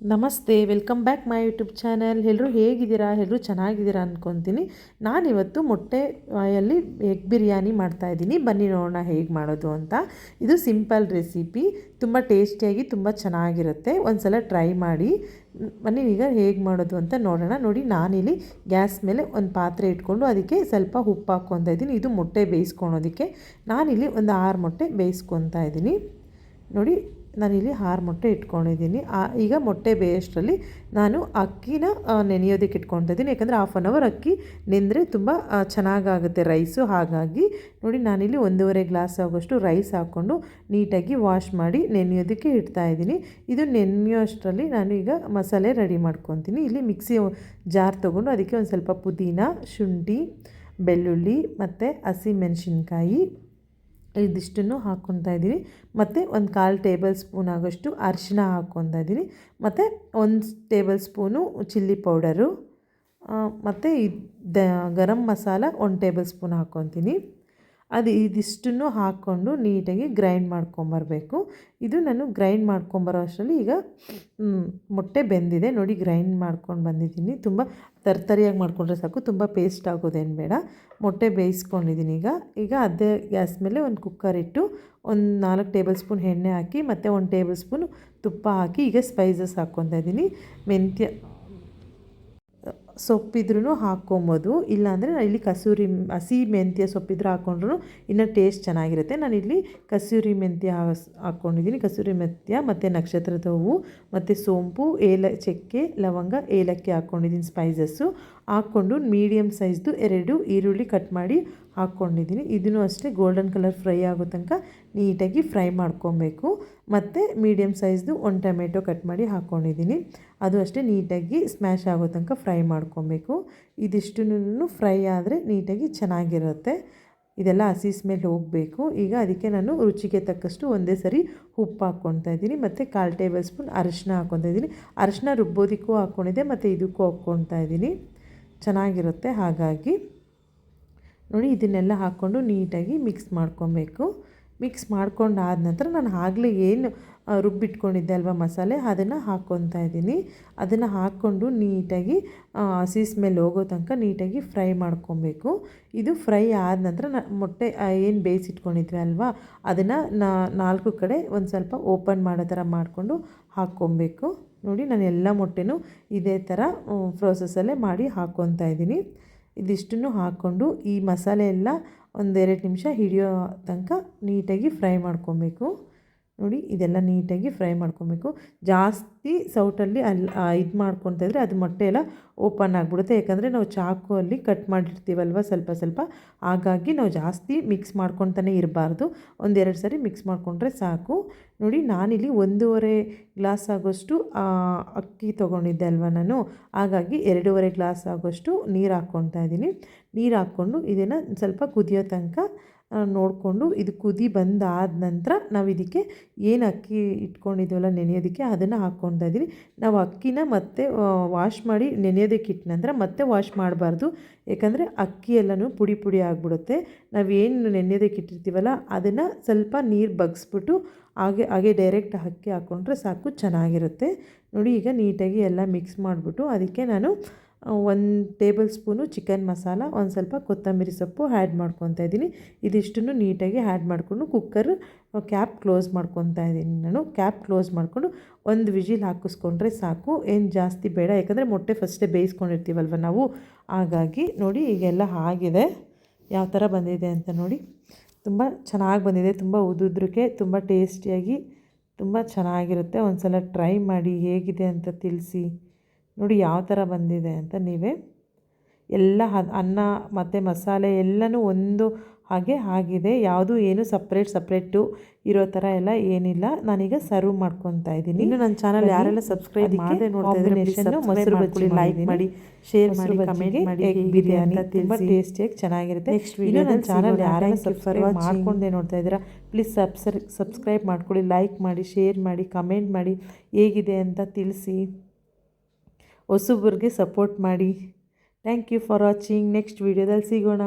ನಮಸ್ತೆ, welcome back my YouTube channel. ಎಲ್ಲರೂ ಹೇಗಿದ್ದೀರಾ? ಎಲ್ಲರೂ ಚೆನ್ನಾಗಿದ್ದೀರಾ ಅಂದ್ಕೊತೀನಿ ನಾನಿವತ್ತು ಮೊಟ್ಟೆಯಲ್ಲಿ ಎಗ್ ಬಿರಿಯಾನಿ ಮಾಡ್ತಾಯಿದ್ದೀನಿ ಬನ್ನಿ ನೋಡೋಣ ಹೇಗೆ ಮಾಡೋದು ಅಂತ. ಇದು ಸಿಂಪಲ್ ರೆಸಿಪಿ. ತುಂಬ ಟೇಸ್ಟಿಯಾಗಿ ತುಂಬ ಚೆನ್ನಾಗಿರುತ್ತೆ. ಒಂದು ಸಲ ಟ್ರೈ ಮಾಡಿ. ಬನ್ನಿ, ಈಗ ಹೇಗೆ ಮಾಡೋದು ಅಂತ ನೋಡೋಣ. ನೋಡಿ, ನಾನಿಲ್ಲಿ ಗ್ಯಾಸ್ ಮೇಲೆ ಒಂದು ಪಾತ್ರೆ ಇಟ್ಕೊಂಡು ಅದಕ್ಕೆ ಸ್ವಲ್ಪ ಉಪ್ಪು ಹಾಕ್ಕೊತಾ ಇದ್ದೀನಿ. ಇದು ಮೊಟ್ಟೆ ಬೇಯಿಸ್ಕೊಳೋದಕ್ಕೆ. ನಾನಿಲ್ಲಿ ಒಂದು ಆರು ಮೊಟ್ಟೆ ಬೇಯಿಸ್ಕೊತಾ ಇದ್ದೀನಿ. ನೋಡಿ ನಾನಿಲ್ಲಿ ಆರು ಮೊಟ್ಟೆ ಇಟ್ಕೊಂಡಿದ್ದೀನಿ. ಈಗ ಮೊಟ್ಟೆ ಬೇಯಷ್ಟರಲ್ಲಿ ನಾನು ಅಕ್ಕಿನ ನೆನೆಯೋದಕ್ಕೆ ಇಟ್ಕೊತಾ ಇದ್ದೀನಿ ಯಾಕಂದರೆ ಹಾಫ್ ಆನ್ ಅವರ್ ಅಕ್ಕಿ ನೆಂದರೆ ತುಂಬ ಚೆನ್ನಾಗಾಗುತ್ತೆ ರೈಸು. ಹಾಗಾಗಿ ನೋಡಿ, ನಾನಿಲ್ಲಿ ಒಂದೂವರೆ ಗ್ಲಾಸ್ ಆಗೋಷ್ಟು ರೈಸ್ ಹಾಕ್ಕೊಂಡು ನೀಟಾಗಿ ವಾಶ್ ಮಾಡಿ ನೆನೆಯೋದಕ್ಕೆ ಇಡ್ತಾ ಇದ್ದೀನಿ. ಇದು ನೆನೆಯೋಷ್ಟರಲ್ಲಿ ನಾನು ಈಗ ಮಸಾಲೆ ರೆಡಿ ಮಾಡ್ಕೊತೀನಿ. ಇಲ್ಲಿ ಮಿಕ್ಸಿ ಜಾರ್ ತೊಗೊಂಡು ಅದಕ್ಕೆ ಒಂದು ಸ್ವಲ್ಪ ಪುದೀನ, ಶುಂಠಿ, ಬೆಳ್ಳುಳ್ಳಿ ಮತ್ತು ಹಸಿಮೆಣ್ಸಿನ್ಕಾಯಿ. ಇದಿಷ್ಟನ್ನು ಹಾಕ್ಕೊತಾ ಇದ್ದೀನಿ ಮತ್ತು ಒಂದು ಕಾಲು ಟೇಬಲ್ ಸ್ಪೂನ್ ಆಗೋಷ್ಟು ಅರಿಶಿನ ಹಾಕ್ಕೊತಾ ಇದ್ದೀನಿ ಮತ್ತು ಒಂದು ಟೇಬಲ್ ಸ್ಪೂನು ಚಿಲ್ಲಿ ಪೌಡರು. ಮತ್ತು ಇದು ಗರಂ ಮಸಾಲ ಒಂದು ಟೇಬಲ್ ಸ್ಪೂನ್ ಹಾಕ್ಕೊತೀನಿ ಅದು ಇದಿಷ್ಟನ್ನು ಹಾಕ್ಕೊಂಡು ನೀಟಾಗಿ ಗ್ರೈಂಡ್ ಮಾಡ್ಕೊಂಬರಬೇಕು. ಇದು ನಾನು ಗ್ರೈಂಡ್ ಮಾಡ್ಕೊಂಬರೋ ಅಷ್ಟರಲ್ಲಿ ಈಗ ಮೊಟ್ಟೆ ಬೆಂದಿದೆ. ನೋಡಿ, ಗ್ರೈಂಡ್ ಮಾಡ್ಕೊಂಡು ಬಂದಿದ್ದೀನಿ. ತುಂಬ ತರ್ತರಿಯಾಗಿ ಮಾಡಿಕೊಂಡ್ರೆ ಸಾಕು. ತುಂಬ ಪೇಸ್ಟ್ ಆಗೋದೇನು ಬೇಡ. ಮೊಟ್ಟೆ ಬೇಯಿಸ್ಕೊಂಡಿದ್ದೀನಿ ಈಗ. ಈಗ ಅದೇ ಗ್ಯಾಸ್ ಮೇಲೆ ಒಂದು ಕುಕ್ಕರ್ ಇಟ್ಟು ಒಂದು ನಾಲ್ಕು ಟೇಬಲ್ ಸ್ಪೂನ್ ಎಣ್ಣೆ ಹಾಕಿ ಮತ್ತು ಒಂದು ಟೇಬಲ್ ಸ್ಪೂನ್ ತುಪ್ಪ ಹಾಕಿ ಈಗ ಸ್ಪೈಸಸ್ ಹಾಕ್ಕೊತಾ ಇದ್ದೀನಿ ಮೆಂತ್ಯ ಸೊಪ್ಪಿದ್ರೂ ಹಾಕ್ಕೊಬೋದು. ಇಲ್ಲಾಂದರೆ ನಾನು ಇಲ್ಲಿ ಕಸೂರಿ ಹಸಿ ಮೆಂತ್ಯ ಸೊಪ್ಪಿದ್ರೆ ಹಾಕ್ಕೊಂಡ್ರು ಇನ್ನೂ ಟೇಸ್ಟ್ ಚೆನ್ನಾಗಿರುತ್ತೆ. ನಾನಿಲ್ಲಿ ಕಸೂರಿ ಮೆಂತ್ಯ ಹಾಕ್ಕೊಂಡಿದ್ದೀನಿ. ಕಸೂರಿ ಮೆಂತ್ಯ ಮತ್ತು ನಕ್ಷತ್ರದ ಹೂವು ಮತ್ತು ಸೋಂಪು ಏಲ ಚಕ್ಕೆ, ಲವಂಗ, ಏಲಕ್ಕಿ ಹಾಕ್ಕೊಂಡಿದ್ದೀನಿ ಸ್ಪೈಸಸ್ಸು ಹಾಕ್ಕೊಂಡು ಮೀಡಿಯಮ್ ಸೈಜ್ದು ಎರಡು ಈರುಳ್ಳಿ ಕಟ್ ಮಾಡಿ ಹಾಕ್ಕೊಂಡಿದ್ದೀನಿ. ಇದನ್ನು ಅಷ್ಟೇ ಗೋಲ್ಡನ್ ಕಲರ್ ಫ್ರೈ ಆಗೋ ತನಕ ನೀಟಾಗಿ ಫ್ರೈ ಮಾಡ್ಕೊಬೇಕು. ಮತ್ತು ಮೀಡಿಯಮ್ ಸೈಜ್ದು ಒಂದು ಟೊಮೆಟೊ ಕಟ್ ಮಾಡಿ ಹಾಕ್ಕೊಂಡಿದ್ದೀನಿ. ಅದು ಅಷ್ಟೇ ನೀಟಾಗಿ ಸ್ಮ್ಯಾಶ್ ಆಗೋ ತನಕ ಫ್ರೈ ಮಾಡ್ಕೊಬೇಕು. ಇದಿಷ್ಟನ್ನು ಫ್ರೈ ಆದರೆ ನೀಟಾಗಿ ಚೆನ್ನಾಗಿರುತ್ತೆ. ಇದೆಲ್ಲ ಹಸಿ ಸ್ಮೆಲ್ ಹೋಗಬೇಕು. ಈಗ ಅದಕ್ಕೆ ನಾನು ರುಚಿಗೆ ತಕ್ಕಷ್ಟು ಒಂದೇ ಸರಿ ಉಪ್ಪು ಹಾಕ್ಕೊತಾ ಇದ್ದೀನಿ. ಮತ್ತು ಕಾಲು ಟೇಬಲ್ ಸ್ಪೂನ್ ಅರಿಶಿನ ಹಾಕ್ಕೊತಾ ಇದ್ದೀನಿ. ಅರಶಿನ ರುಬ್ಬೋದಕ್ಕೂ ಹಾಕ್ಕೊಂಡಿದ್ದೆ, ಮತ್ತು ಇದಕ್ಕೂ ಹಾಕ್ಕೊತಾ ಇದ್ದೀನಿ. ಚೆನ್ನಾಗಿರುತ್ತೆ. ಹಾಗಾಗಿ ನೋಡಿ ಇದನ್ನೆಲ್ಲ ಹಾಕ್ಕೊಂಡು ನೀಟಾಗಿ ಮಿಕ್ಸ್ ಮಾಡ್ಕೊಬೇಕು. ಮಿಕ್ಸ್ ಮಾಡ್ಕೊಂಡು ಆದ ನಂತರ ನಾನು ಆಗಲೇ ಏನು ರುಬ್ಬಿಟ್ಕೊಂಡಿದ್ದೆ ಅಲ್ವಾ ಮಸಾಲೆ, ಅದನ್ನು ಹಾಕ್ಕೊತಾ ಇದ್ದೀನಿ. ಅದನ್ನು ಹಾಕ್ಕೊಂಡು ನೀಟಾಗಿ ಹಸಿ ಸ್ಮೆಲ್ ಹೋಗೋ ತನಕ ನೀಟಾಗಿ ಫ್ರೈ ಮಾಡ್ಕೊಬೇಕು. ಇದು ಫ್ರೈ ಆದ ನಂತರ ನ, ಮೊಟ್ಟೆ ಏನು ಬೇಯಿಸಿಟ್ಕೊಂಡಿದ್ವಿ ಅಲ್ವಾ, ಅದನ್ನು ನಾಲ್ಕು ಕಡೆ ಒಂದು ಸ್ವಲ್ಪ ಓಪನ್ ಮಾಡೋ ಥರ ಮಾಡಿಕೊಂಡು ಹಾಕ್ಕೊಬೇಕು. ನೋಡಿ ನಾನು ಎಲ್ಲ ಮೊಟ್ಟೆನೂ ಇದೇ ಥರ ಪ್ರೋಸೆಸ್ಸಲ್ಲೇ ಮಾಡಿ ಹಾಕ್ಕೊತಾ ಇದ್ದೀನಿ. ಇದಿಷ್ಟನ್ನು ಹಾಕ್ಕೊಂಡು ಈ ಮಸಾಲೆ ಎಲ್ಲ ಒಂದೆರಡು ನಿಮಿಷ ಹಿಡಿಯೋ ತನಕ ನೀಟಾಗಿ ಫ್ರೈ ಮಾಡ್ಕೊಬೇಕು. ನೋಡಿ ಇದೆಲ್ಲ ನೀಟಾಗಿ ಫ್ರೈ ಮಾಡ್ಕೊಬೇಕು. ಜಾಸ್ತಿ ಸೌಟಲ್ಲಿ ಅಲ್ಲಿ ಇದು ಮಾಡ್ಕೊತಾ ಇದ್ದರೆ ಅದು ಮೊಟ್ಟೆ ಎಲ್ಲ ಓಪನ್ ಆಗಿಬಿಡುತ್ತೆ. ಯಾಕಂದರೆ ನಾವು ಚಾಕು ಅಲ್ಲಿ ಕಟ್ ಮಾಡಿರ್ತೀವಲ್ವ ಸ್ವಲ್ಪ ಸ್ವಲ್ಪ. ಹಾಗಾಗಿ ನಾವು ಜಾಸ್ತಿ ಮಿಕ್ಸ್ ಮಾಡ್ಕೊತಾನೆ ಇರಬಾರ್ದು. ಒಂದೆರಡು ಸರಿ ಮಿಕ್ಸ್ ಮಾಡಿಕೊಂಡ್ರೆ ಸಾಕು. ನೋಡಿ ನಾನಿಲ್ಲಿ ಒಂದೂವರೆ ಗ್ಲಾಸ್ ಆಗೋಷ್ಟು ಅಕ್ಕಿ ತೊಗೊಂಡಿದ್ದೆ ಅಲ್ವ ನಾನು. ಹಾಗಾಗಿ ಎರಡೂವರೆ ಗ್ಲಾಸ್ ಆಗೋಷ್ಟು ನೀರು ಹಾಕ್ಕೊತಾ ಇದ್ದೀನಿ. ನೀರು ಹಾಕ್ಕೊಂಡು ಇದನ್ನು ಸ್ವಲ್ಪ ಕುದಿಯೋ ತನಕ ನೋಡಿಕೊಂಡು ಇದು ಕುದಿ ಬಂದಾದ ನಂತರ ನಾವು ಇದಕ್ಕೆ ಏನು ಅಕ್ಕಿ ಇಟ್ಕೊಂಡಿದ್ದೀವಲ್ಲ ನೆನೆಯೋದಕ್ಕೆ ಅದನ್ನು ಹಾಕ್ಕೊಂಡಿದ್ದೀವಿ ನಾವು ಅಕ್ಕಿನ ಮತ್ತೆ ವಾಶ್ ಮಾಡಿ ನೆನೆಯೋದಕ್ಕೆ ಇಟ್ಟ ನಂತರ ಮತ್ತೆ ವಾಶ್ ಮಾಡಬಾರ್ದು. ಯಾಕಂದರೆ ಅಕ್ಕಿ ಎಲ್ಲನೂ ಪುಡಿ ಪುಡಿ ಆಗಿಬಿಡುತ್ತೆ. ನಾವೇನು ನೆನೆಯೋದಕ್ಕೆ ಇಟ್ಟಿರ್ತೀವಲ್ಲ ಅದನ್ನು ಸ್ವಲ್ಪ ನೀರು ಬಗ್ಸ್ಬಿಟ್ಟು ಹಾಗೆ ಹಾಗೆ ಡೈರೆಕ್ಟ್ ಅಕ್ಕಿ ಹಾಕ್ಕೊಂಡ್ರೆ ಸಾಕು, ಚೆನ್ನಾಗಿರುತ್ತೆ. ನೋಡಿ ಈಗ ನೀಟಾಗಿ ಎಲ್ಲ ಮಿಕ್ಸ್ ಮಾಡಿಬಿಟ್ಟು ಅದಕ್ಕೆ ನಾನು ಒಂದು ಟೇಬಲ್ ಸ್ಪೂನು ಚಿಕನ್ ಮಸಾಲ ಒಂದು ಸ್ವಲ್ಪ ಕೊತ್ತಂಬರಿ ಸೊಪ್ಪು ಆ್ಯಡ್ ಮಾಡ್ಕೊತಾ ಇದ್ದೀನಿ. ಇದಿಷ್ಟನ್ನು ನೀಟಾಗಿ ಆ್ಯಡ್ ಮಾಡಿಕೊಂಡು ಕುಕ್ಕರ್ ಕ್ಯಾಪ್ ಕ್ಲೋಸ್ ಮಾಡ್ಕೊತಾ ಇದ್ದೀನಿ ನಾನು. ಕ್ಯಾಪ್ ಕ್ಲೋಸ್ ಮಾಡಿಕೊಂಡು ಒಂದು ವಿಜಿಲ್ ಹಾಕಿಸ್ಕೊಂಡ್ರೆ ಸಾಕು. ಏನು ಜಾಸ್ತಿ ಬೇಡ, ಯಾಕಂದರೆ ಮೊಟ್ಟೆ ಫಸ್ಟೇ ಬೇಯಿಸ್ಕೊಂಡಿರ್ತೀವಲ್ವ ನಾವು. ಹಾಗಾಗಿ ನೋಡಿ, ಈಗೆಲ್ಲ ಆಗಿದೆ. ಯಾವ ಥರ ಬಂದಿದೆ ಅಂತ ನೋಡಿ. ತುಂಬ ಚೆನ್ನಾಗಿ ಬಂದಿದೆ, ತುಂಬ ಉದುದ್ರಕ್ಕೆ ತುಂಬ ಟೇಸ್ಟಿಯಾಗಿ ತುಂಬ ಚೆನ್ನಾಗಿರುತ್ತೆ. ಒಂದು ಸಲ ಟ್ರೈ ಮಾಡಿ ಹೇಗಿದೆ ಅಂತ ತಿಳಿಸಿ. ನೋಡಿ ಯಾವ ಥರ ಬಂದಿದೆ ಅಂತ ನೀವೇ ಎಲ್ಲ ಅನ್ನ ಮತ್ತು ಮಸಾಲೆ ಎಲ್ಲನೂ ಒಂದು ಹಾಗೆ ಆಗಿದೆ. ಯಾವುದು ಏನು ಸಪ್ರೇಟ್ ಸಪ್ರೇಟು ಇರೋ ಥರ ಎಲ್ಲ ಏನಿಲ್ಲ. ನಾನೀಗ ಸರ್ವ್ ಮಾಡ್ಕೊತಾ ಇದ್ದೀನಿ. ಇನ್ನು ನನ್ನ ಚಾನಲ್ ಯಾರೆಲ್ಲ ಸಬ್ಸ್ಕ್ರೈಬ್ ಮಾಡದೆ ನೋಡ್ತಾ ಇದ್ರೆ ಮೊಸರು ಬಜ್ಜಿ ಲೈಕ್ ಮಾಡಿ ಶೇರ್ ಮಾಡಿ ಕಮೆಂಟ್ ಮಾಡಿ ಬಿರಿಯಾನಿ ಅಂತ ತುಂಬ ಟೇಸ್ಟಿಯಾಗಿ ಚೆನ್ನಾಗಿರುತ್ತೆ. ನೆಕ್ಸ್ಟ್ ವೀಡಿಯೋ ನನ್ನ ಚಾನಲ್ ಯಾರೆಲ್ಲ ಸಬ್ಸ್ಕ್ರೈಬ್ ಮಾಡ್ಕೊಂಡೆ ನೋಡ್ತಾ ಇದ್ದೀರಾ ಪ್ಲೀಸ್ ಸಬ್ಸರ್ ಸಬ್ಸ್ಕ್ರೈಬ್ ಮಾಡ್ಕೊಳ್ಳಿ ಲೈಕ್ ಮಾಡಿ ಶೇರ್ ಮಾಡಿ ಕಮೆಂಟ್ ಮಾಡಿ ಹೇಗಿದೆ ಅಂತ ತಿಳಿಸಿ. ಹೊಸಬ್ರಿಗೆ ಸಪೋರ್ಟ್ ಮಾಡಿ. Thank you for watching next ವೀಡಿಯೋದಲ್ಲಿ ಸಿಗೋಣ.